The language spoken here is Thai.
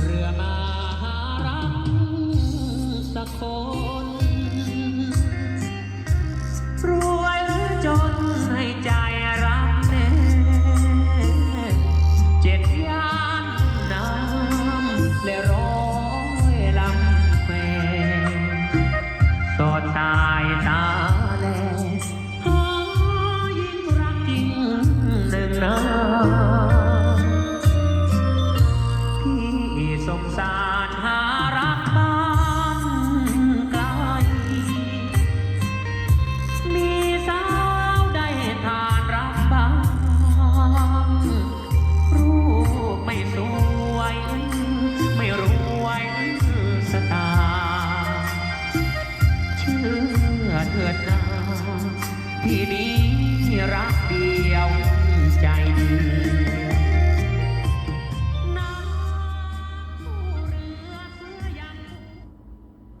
เรือมาหารักสักคนรวยจนให้ใจรักแน่เจ็ดย่านน้ำและร้อยลำแควสอดสายตาแลหายิ่งรักจริงหนึ่งน เถิดนาที่นี้รักเดียวใจ